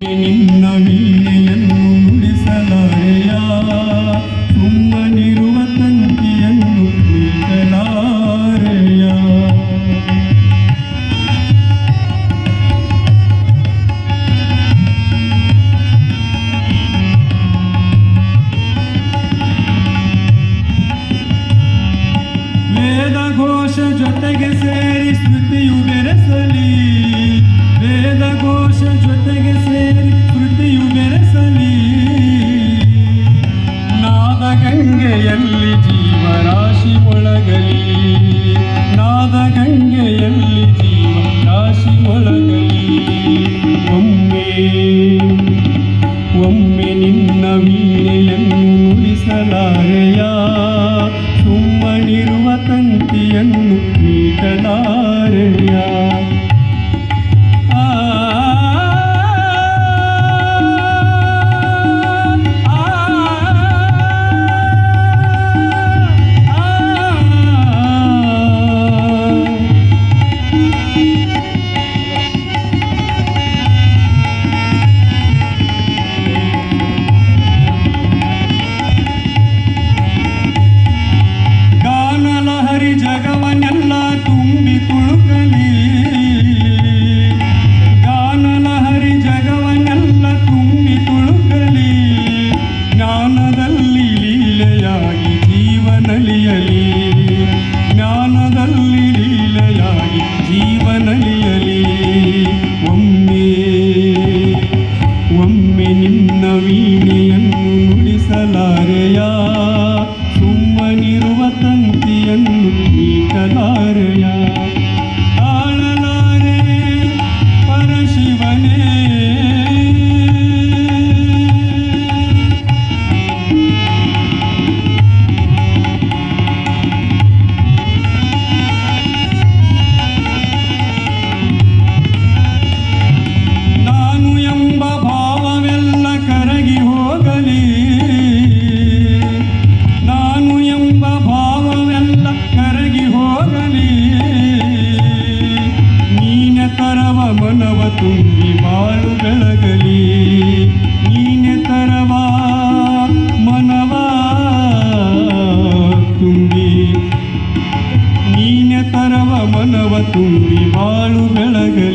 ನಿನ್ನ ವೀಣೆಯನ್ನು ನುಡಿಸಲಾರೆಯ? ಸುಮ್ಮನಿರುವ ತಂತಿಯನ್ನು ಮೀಟಲಾರೆಯ ವೇದ ಜೊತೆಗೆ ಸೇರಿ ಸ್ಮೃತಿಯು ಬೆರೆಸಲಿ. ಗಂಗೆಯಲ್ಲಿ ಜೀವರಾಶಿ ಒಳಗಲಿ ನಾದ ಗಂಗೆಯಲ್ಲಿ ಜೀವರಾಶಿ ಒಳಗಲಿ, ಒಮ್ಮೆ ಒಮ್ಮೆ ನಿನ್ನ ವೀಣೆಯನ್ನು ನುಡಿಸಲಾರೆಯ? ಸುಮ್ಮನಿರುವ ತಂತಿಯನ್ನು ಮೀಟಲಾರೆಯ ಒಮ್ಮೆ ಒಮ್ಮೆ ನಿನ್ನ ವೀಣೆಯನ್ನು ನುಡಿಸಲಾರೆಯ? ಸುಮ್ಮನಿರುವ ತಂತಿಯನ್ನು ಮೀಟಲಾರೆಯ ತರವ ಮನವ ತುಂಬಿ ಬಾಳು ಬೆಳಗಲಿ. ನೀನೆ ತರವ ಮನವ ತುಂಬಿ. ನೀನೆ ತರವ ಮನವ ತುಂಬಿ ಬಾಳು ಬೆಳಗಲಿ.